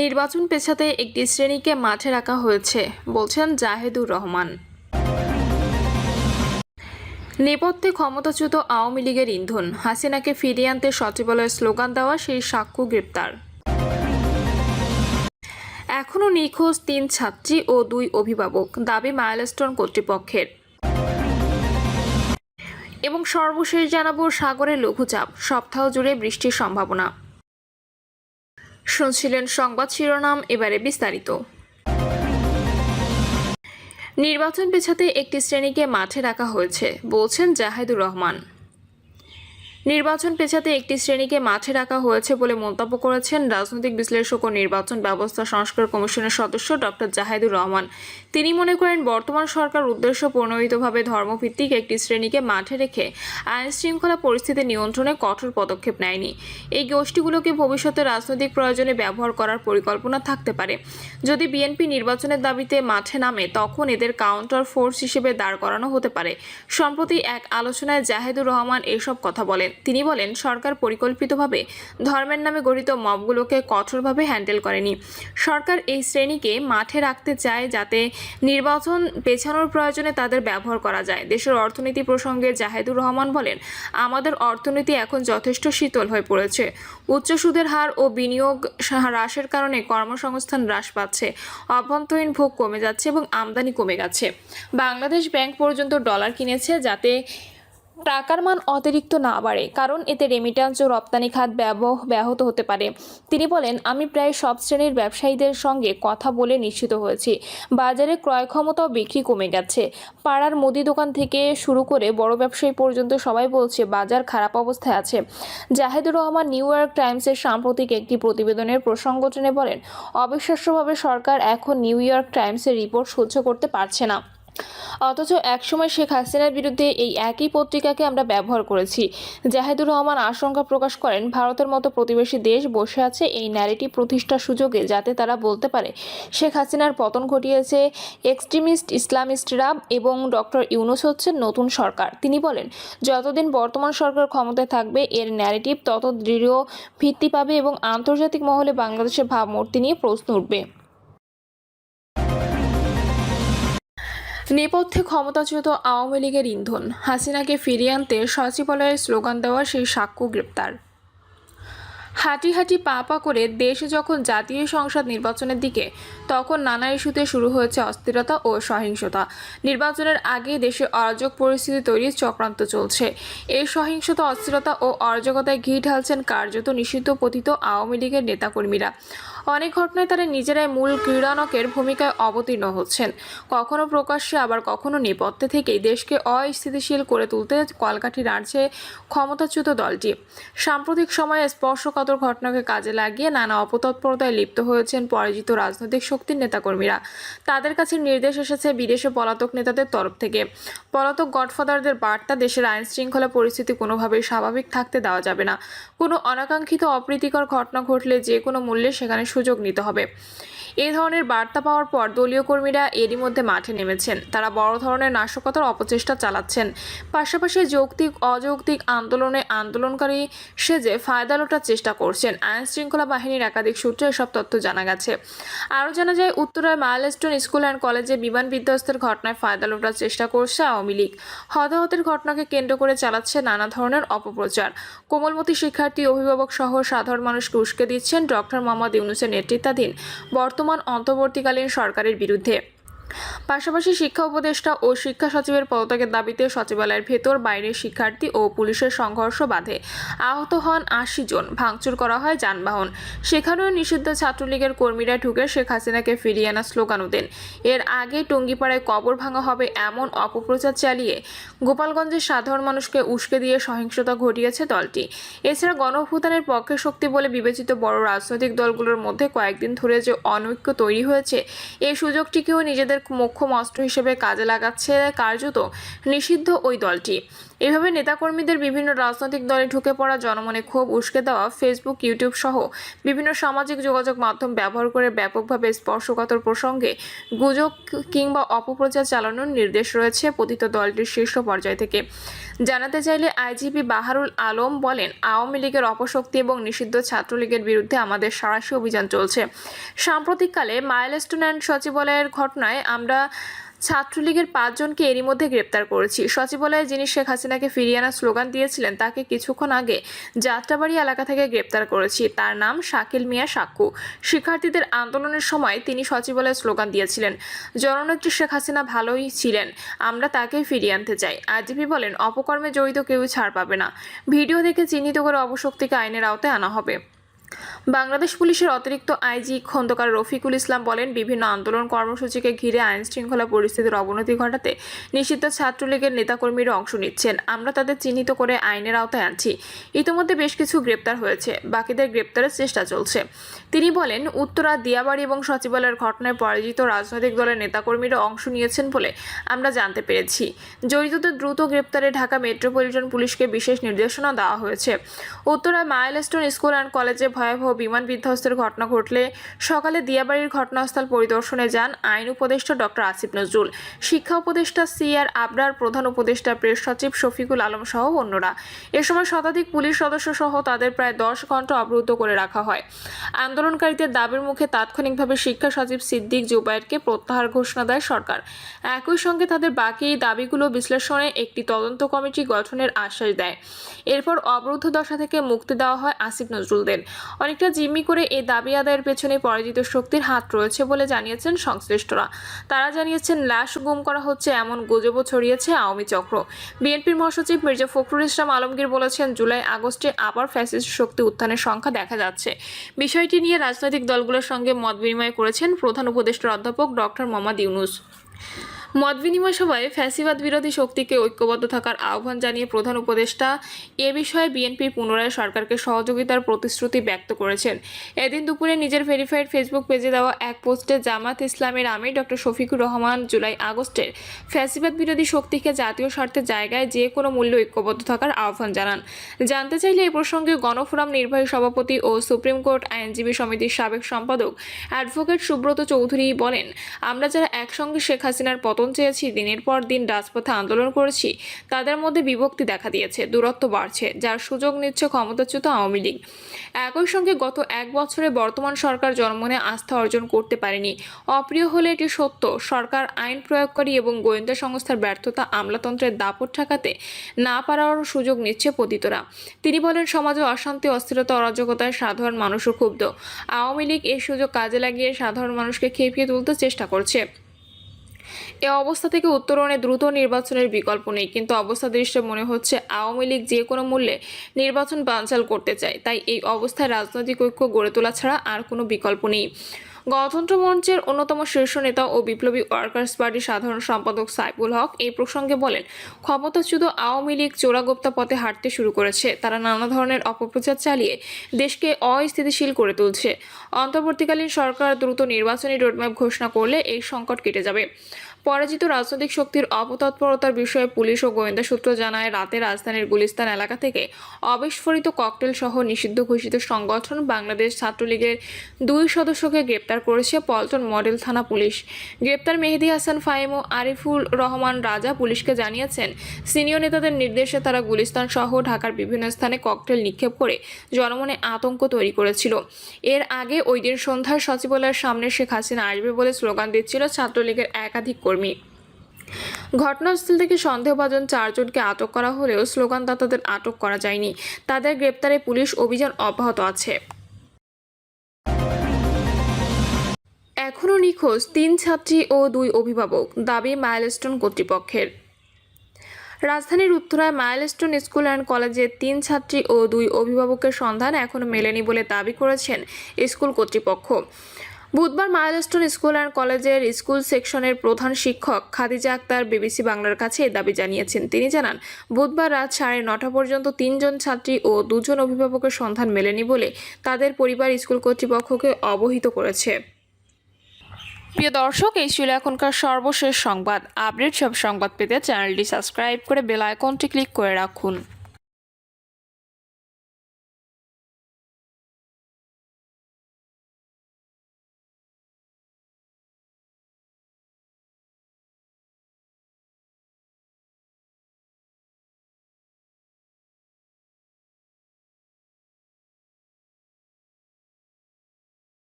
নির্বাচন পেছাতে একটি শ্রেণীকে মাঠে রাখা হয়েছে, বলছেন জাহেদুর রহমান। নেপথ্যে ক্ষমতাচ্যুত আওয়ামী লীগের ইন্ধন, হাসিনাকে ফিরিয়ে আনতে সচিবালয়ের স্লোগান দেওয়া সেই সাক্ষ্য গ্রেপ্তার। এখনও নিখোঁজ তিন ছাত্রী ও দুই অভিভাবক, দাবি মাইলস্টোন কর্তৃপক্ষের। এবং সর্বশেষ জানাব সাগরের লঘুচাপ, সপ্তাহ জুড়ে বৃষ্টির সম্ভাবনা। শুনছিলেন সংবাদ শিরোনাম, এবারে বিস্তারিত। নির্বাচন পেছাতে একটি শ্রেণীকে মাঠে রাখা হয়েছে, বলছেন জাহেদুর রহমান। নির্বাচন পেছাতে একটি শ্রেণীকে মাঠে রাখা হয়েছে বলে মন্তব্য করেছেন রাজনৈতিক বিশ্লেষক ও নির্বাচন ব্যবস্থা সংস্কার কমিশনের সদস্য ডক্টর জাহেদুর রহমান। তিনি মনে করেন, বর্তমান সরকার উদ্দেশ্য প্রণোদিতভাবে ধর্মভিত্তিক একটি শ্রেণীকে মাঠে রেখে আইন শৃঙ্খলা পরিস্থিতি নিয়ন্ত্রণে কঠোর পদক্ষেপ নেয়নি। এই গোষ্ঠীগুলোকে ভবিষ্যতে রাজনৈতিক প্রয়োজনে ব্যবহার করার পরিকল্পনা থাকতে পারে। যদি বিএনপি নির্বাচনের দাবিতে মাঠে নামে, তখন এদের কাউন্টার ফোর্স হিসেবে দাঁড় করানো হতে পারে। সম্প্রতি এক আলোচনায় জাহেদুর রহমান এসব কথা বলেন। তিনি বলেন, সরকার পরিকল্পিতভাবে ধর্মের নামে গঠিত মবগুলোকে কঠোরভাবে হ্যান্ডেল করেনি। সরকার এই শ্রেণীকে মাঠে রাখতে চায় যাতে নির্বাচন পেছানোর প্রয়োজনে তাদের ব্যবহার করা যায়। দেশের অর্থনীতি প্রসঙ্গে জাহেদুর রহমান বলেন, আমাদের অর্থনীতি এখন যথেষ্ট শীতল হয়ে পড়েছে। উচ্চ সুদের হার ও বিনিয়োগ হ্রাসের কারণে কর্মসংস্থান হ্রাস পাচ্ছে। অভ্যন্তরীণ ভোগ কমে যাচ্ছে এবং আমদানি কমে গেছে। বাংলাদেশ ব্যাংক পর্যন্ত ডলার কিনেছে যাতে টাকার মান অতিরিক্ত না বাড়ে, কারণ এতে রেমিটান্স ও রপ্তানি খাত ব্যাহত হতে পারে। তিনি বলেন, আমি প্রায় সব শ্রেণির ব্যবসায়ীদের সঙ্গে কথা বলে নিশ্চিত হয়েছি। বাজারে ক্রয় ক্ষমতা ও বিক্রি কমে গেছে। পাড়ার মুদি দোকান থেকে শুরু করে বড় ব্যবসায়ী পর্যন্ত সবাই বলছে, বাজার খারাপ অবস্থায় আছে। জাহেদুর রহমান, নিউ ইয়র্ক টাইমসের সাম্প্রতিক একটি প্রতিবেদনের প্রসঙ্গ টেনে বলেন, অবিশ্বাস্যভাবে সরকার এখন নিউ ইয়র্ক টাইমসের রিপোর্ট সহ্য করতে পারছে না। অথচ একসময় শেখ হাসিনার বিরুদ্ধে এই একই পত্রিকাকে আমরা ব্যবহার করেছি। জাহেদুর রহমান আশঙ্কা প্রকাশ করেন, ভারতের মতো প্রতিবেশী দেশ বসে আছে এই ন্যারেটিভ প্রতিষ্ঠার সুযোগে যাতে তারা বলতে পারে, শেখ হাসিনার পতন ঘটিয়েছে এক্সট্রিমিস্ট ইসলামিস্টরা এবং ডক্টর ইউনুস হচ্ছেন নতুন সরকার। তিনি বলেন, যতদিন বর্তমান সরকার ক্ষমতায় থাকবে, এর ন্যারেটিভ তত দৃঢ় ভিত্তি পাবে এবং আন্তর্জাতিক মহলে বাংলাদেশের ভাবমূর্তি নিয়ে প্রশ্ন উঠবে। নেপথ্যে ক্ষমতাচ্যুত আওয়ামী লীগের ইন্ধন। হাসিনাকে ফিরিয়ে আনতে সচিবালয়ের স্লোগান দেওয়া সেই সাক্ষ্য গ্রেপ্তার। হাঁটি হাঁটি পা পা করে দেশে যখন জাতীয় সংসদ নির্বাচনের দিকে, তখন নানা ইস্যুতে শুরু হয়েছে অস্থিরতা ও সহিংসতা। নির্বাচনের আগে দেশে অরাজক পরিস্থিতি তৈরির চক্রান্ত চলছে। এই সহিংসতা, অস্থিরতা ও অরাজকতায় ঘি ঢালছেন কার্যত নিষিদ্ধ পতিত আওয়ামী লীগের নেতাকর্মীরা। অনেক ঘটনায় তারা নিজেরাই মূল ক্রীড়ানকের ভূমিকায় অবতীর্ণ হচ্ছেন। কখনো প্রকাশ্যে, আবার কখনো নেপথ্যে থেকেই দেশকে অস্থিতিশীল করে তুলতে কলকাঠি নাড়ছে ক্ষমতাচ্যুত দলটি। সাম্প্রতিক সময়ে স্পর্শকাতর ঘটনাকে কাজে লাগিয়ে নানা অপতৎপরতায় লিপ্ত হয়েছেন পরাজিত রাজনৈতিক শক্তির নেতাকর্মীরা। তাদের কাছে নির্দেশ এসেছে বিদেশে পলাতক নেতাদের তরফ থেকে। পলাতক গডফাদারদের বার্তা, দেশের আইন শৃঙ্খলা পরিস্থিতি কোনোভাবেই স্বাভাবিক থাকতে দেওয়া যাবে না। কোনো অনাকাঙ্ক্ষিত অপ্রীতিকর ঘটনা ঘটলে যে কোনো মূল্যে সেখানে সুযোগ নিতে হবে। এই ধরনের বার্তা পাওয়ার পর দলীয় কর্মীরা এরই মধ্যে মাঠে নেমেছেন। তারা বড় ধরনের নাশকতার অপচেষ্টা চালাচ্ছেন। পাশাপাশি যৌক্তিক, অযৌক্তিক আন্দোলনে আন্দোলনকারী সেজে ফায়দা লোটার চেষ্টা করছেন। আইন শৃঙ্খলা বাহিনীর একাধিক সূত্রে এসব তথ্য জানা গেছে। আরও জানা যায় উত্তরায় মাইলস্টোন স্কুল অ্যান্ড কলেজে বিমান বিধ্বস্তের ঘটনায় ফায়দা লোটার চেষ্টা করছে আওয়ামী লীগ। হতাহতের ঘটনাকে কেন্দ্র করে চালাচ্ছে নানা ধরনের অপপ্রচার। কোমলমতি শিক্ষার্থী, অভিভাবক সহ সাধারণ মানুষকে উস্কে দিচ্ছেন ডক্টর মোহাম্মদ ইউনুসের নেতৃত্বাধীন বর্তমান অন্তর্বর্তীকালীন সরকারের বিরুদ্ধে। পাশাপাশি শিক্ষা উপদেষ্টা ও শিক্ষা সচিবের পদত্যাগের দাবিতে সচিবালয়ের ভেতর, বাইরে শিক্ষার্থী ও পুলিশের সংঘর্ষ বাধে। আহত হন আশি জন। ভাঙচুর করা হয় যানবাহন। সেখানেও নিষিদ্ধ ছাত্রলীগের কর্মীরা ঢুকে শেখ হাসিনাকে ফিরিয়ে আনা স্লোগানও দেন এর আগে টঙ্গিপাড়ায় কবর ভাঙা হবে এমন অপপ্রচার চালিয়ে গোপালগঞ্জের সাধারণ মানুষকে উস্কে দিয়ে সহিংসতা ঘটিয়েছে দলটি। এছাড়া গণভূতানের পক্ষে শক্তি বলে বিবেচিত বড় রাজনৈতিক দলগুলোর মধ্যে কয়েকদিন ধরে যে অনৈক্য তৈরি হয়েছে এই সুযোগটিকেও নিজেদের মোক্ষম অস্ত্র হিসেবে কাজে লাগাচ্ছে কার্যত নিষিদ্ধ ওই দলটি। এভাবে নেতাকর্মীদের বিভিন্ন রাজনৈতিক দলে ঢুকে পড়া জনমনে ক্ষোভ উস্কে দেওয়া ফেসবুক ইউটিউব সহ বিভিন্ন সামাজিক যোগাযোগ মাধ্যম ব্যবহার করে ব্যাপকভাবে স্পর্শকাতর প্রসঙ্গে গুজব কিংবা অপপ্রচার চালানোর নির্দেশ রয়েছে পতিত দলটির শীর্ষ পর্যায় থেকে। জানাতে চাইলে আইজিপি বাহারুল আলম বলেন, আওয়ামী লীগের অপশক্তি এবং নিষিদ্ধ ছাত্রলীগের বিরুদ্ধে আমাদের সারাশি অভিযান চলছে। সাম্প্রতিককালে মাইলস্টোন অ্যান্ড সচিবালয়ের ঘটনায় আমরা ছাত্রলীগের পাঁচজনকে এরই মধ্যে গ্রেপ্তার করেছি। সচিবালয়ে যিনি শেখ হাসিনাকে ফিরিয়ে আনার স্লোগান দিয়েছিলেন, তাকে কিছুক্ষণ আগে যাত্রাবাড়ি এলাকা থেকে গ্রেপ্তার করেছি। তার নাম শাকিল মিয়া সাক্কু। শিক্ষার্থীদের আন্দোলনের সময় তিনি সচিবালয়ে স্লোগান দিয়েছিলেন জননেত্রী শেখ হাসিনা ভালোই ছিলেন, আমরা তাকেই ফিরিয়ে আনতে চাই। আইজিপি বলেন, অপকর্মে জড়িত কেউ ছাড় পাবে না। ভিডিও দেখে চিহ্নিত করে অবশক্তিকে আইনের আওতায় আনা হবে। বাংলাদেশ পুলিশের অতিরিক্ত আইজি খন্দকার রফিকুল ইসলাম বলেন, বিভিন্ন আন্দোলন কর্মসূচিকে ঘিরে আইন শৃঙ্খলা পরিস্থিতির অবনতি ঘটাতে নিষিদ্ধ ছাত্রলীগের নেতাকর্মীরা অংশ নিচ্ছেন। আমরা তাদের চিহ্নিত করে আইনের আওতায় আনছি। ইতিমধ্যে বেশ কিছু গ্রেপ্তার হয়েছে। বাকিদের গ্রেপ্তারের চেষ্টা চলছে। তিনি বলেন, উত্তরা, দিয়াবাড়ি এবং সচিবালয়ের ঘটনায় পরাজিত রাজনৈতিক দলের নেতাকর্মীরা অংশ নিয়েছেন বলে আমরা জানতে পেরেছি। জড়িতদের দ্রুত গ্রেপ্তারে ঢাকা মেট্রোপলিটন পুলিশকে বিশেষ নির্দেশনা দেওয়া হয়েছে। উত্তরা মাইলস্টোন স্কুল অ্যান্ড কলেজে ভয়াবহ বিমান বিধ্বস্তের ঘটনা ঘটলে সকালে দিয়াবাড়ির ঘটনাস্থল পরিদর্শনে যান আইন উপদেষ্টা ডক্টর আসিফ নজরুল। শিক্ষা উপদেষ্টা সি আর আবরার, প্রধান উপদেষ্টা প্রেস সচিব শফিকুল আলম সহ অন্যরা। এ সময় শতাধিক পুলিশ সদস্য সহ তাদের প্রায় দশ ঘণ্টা অবরুদ্ধ করে রাখা হয়। আন্দোলনকারীদের দাবির মুখে তাৎক্ষণিকভাবে শিক্ষা সচিব সিদ্দিক জুবায়েরকে প্রত্যাহার ঘোষণা দেয় সরকার। একই সঙ্গে তাদের বাকি দাবিগুলো বিশ্লেষণে একটি তদন্ত কমিটি গঠনের আশ্বাস দেয়। এরপর অবরুদ্ধ দশা থেকে মুক্তি দেওয়া হয় আসিফ নজরুলদের। অনেকটা জিম্মি করে এই দাবি আদায়ের পেছনে পরাজিত শক্তির হাত রয়েছে বলে জানিয়েছেন সংশ্লিষ্টরা। তারা জানিয়েছেন, লাশ গুম করা হচ্ছে এমন গুজবও ছড়িয়েছে আওয়ামী চক্র। বিএনপির মহাসচিব মির্জা ফখরুল ইসলাম আলমগীর বলেছেন, জুলাই আগস্টে আবার ফ্যাসিস্ট শক্তি উত্থানের সংখ্যা দেখা যাচ্ছে। বিষয়টি নিয়ে রাজনৈতিক দলগুলোর সঙ্গে মত বিনিময় করেছেন প্রধান উপদেষ্টার অধ্যাপক ডক্টর মোহাম্মদ ইউনুস। মত বিনিময় সভায় ফ্যাসিবাদ বিরোধী শক্তিকে ঐক্যবদ্ধ থাকার আহ্বান জানিয়ে প্রধান উপদেষ্টা এ বিষয়ে বিএনপির পুনরায় সরকারকে সহযোগিতার প্রতিশ্রুতি ব্যক্ত করেছেন। এদিন দুপুরে নিজের ভেরিফাইড ফেসবুক পেজে দেওয়া এক পোস্টে জামাত ইসলামের আমির ডক্টর শফিকুর রহমান জুলাই আগস্টের ফ্যাসিবাদ বিরোধী শক্তিকে জাতীয় স্বার্থের জায়গায় যে কোনো মূল্যে ঐক্যবদ্ধ থাকার আহ্বান জানান। জানতে চাইলে এ প্রসঙ্গে গণফোরাম নির্বাহী সভাপতি ও সুপ্রিম কোর্ট আইনজীবী সমিতির সাবেক সম্পাদক অ্যাডভোকেট সুব্রত চৌধুরী বলেন, আমরা যারা একসঙ্গে শেখ হাসিনার পতন চেয়েছি, দিনের পর দিন রাজপথে আন্দোলন করেছি, তাদের মধ্যে বিভক্তি দেখা দিয়েছে, দূরত্ব বাড়ছে, যার সুযোগ নিচ্ছে ক্ষমতাচ্যুত আওয়ামী লীগ। একই সঙ্গে গত এক বছরে বর্তমান সরকার জনমনে আস্থা অর্জন করতে পারেনি। অপ্রিয় হলে এটি সত্য, সরকার আইন প্রয়োগকারী এবং গোয়েন্দা সংস্থার ব্যর্থতা আমলাতন্ত্রের দাপট ঠেকাতে না পারার সুযোগ নিচ্ছে পতিতরা। তিনি বলেন, সমাজে অশান্তি, অস্থিরতা, অরাজকতায় সাধারণ মানুষও ক্ষুব্ধ। আওয়ামী লীগ এই সুযোগ কাজে লাগিয়ে সাধারণ মানুষকে খেপিয়ে তুলতে চেষ্টা করছে। এ অবস্থা থেকে উত্তরণে দ্রুত নির্বাচনের বিকল্প নেই। কিন্তু অবস্থা দৃষ্টে মনে হচ্ছে আওয়ামী লীগ যে কোনো মূল্যে নির্বাচন বানচাল করতে চায়, তাই এই অবস্থায় রাজনৈতিক ঐক্য গড়ে তোলা ছাড়া আর কোনো বিকল্প নেই। গণতন্ত্র মঞ্চের অন্যতম শীর্ষ নেতা ও বিপ্লবী ওয়ার্কার্স পার্টির সাধারণ সম্পাদক সাইফুল হক এই প্রসঙ্গে বলেন, ক্ষমতাচ্যুত আওয়ামী লীগ চোরাগোপ্তা পথে হাঁটতে শুরু করেছে। তারা নানা ধরনের অপপ্রচার চালিয়ে দেশকে অস্থিতিশীল করে তুলছে। অন্তর্বর্তীকালীন সরকার দ্রুত নির্বাচনী রোডম্যাপ ঘোষণা করলে এই সংকট কেটে যাবে। পরাজিত রাজনৈতিক শক্তির অপতৎপরতার বিষয়ে পুলিশ ও গোয়েন্দা সূত্র জানায়, রাতে রাজধানীর গুলিস্তান এলাকা থেকে অবিস্ফোরিত ককটেল সহ নিষিদ্ধ ঘোষিত সংগঠন বাংলাদেশ ছাত্রলীগের দুই সদস্যকে গ্রেপ্তার করেছে পল্টন মডেল থানা পুলিশ। গ্রেপ্তার মেহেদি হাসান ফাহিম ও আরিফুল রহমান রাজা পুলিশকে জানিয়েছেন, সিনিয়র নেতাদের নির্দেশে তারা গুলিস্তান সহ ঢাকার বিভিন্ন স্থানে ককটেল নিক্ষেপ করে জনমনে আতঙ্ক তৈরি করেছিল। এর আগে ওই দিন সন্ধ্যায় সচিবালয়ের সামনে শেখ হাসিনা আসবে বলে স্লোগান দিচ্ছিল ছাত্রলীগের একাধিক কর্মী। ঘটনাস্থল থেকে সন্দেহভাজন চারজনকে আটক করা হলেও স্লোগানদাতাদের আটক করা যায়নি। তাদের গ্রেপ্তারে পুলিশ অভিযান অব্যাহত আছে। এখনও নিখোঁজ তিন ছাত্রী ও দুই অভিভাবক, দাবি মাইলস্টোন কর্তৃপক্ষের। রাজধানীর উত্তরায় মাইলস্টোন স্কুল অ্যান্ড কলেজের তিন ছাত্রী ও দুই অভিভাবকের সন্ধান এখনও মেলেনি বলে দাবি করেছেন স্কুল কর্তৃপক্ষ। বুধবার মাইলস্টোন স্কুল অ্যান্ড কলেজের স্কুল সেকশনের প্রধান শিক্ষক খাদিজা আক্তার বিবিসি বাংলার কাছে এ দাবি জানিয়েছেন। তিনি জানান, বুধবার রাত সাড়ে নটা পর্যন্ত তিনজন ছাত্রী ও দুজন অভিভাবকের সন্ধান মেলেনি বলে তাদের পরিবার স্কুল কর্তৃপক্ষকে অবহিত করেছে। প্রিয় দর্শক, এই ছিল এখনকার সর্বশেষ সংবাদ। আপডেট সব সংবাদ পেতে চ্যানেলটি সাবস্ক্রাইব করে বেল আইকনটি ক্লিক করে রাখুন।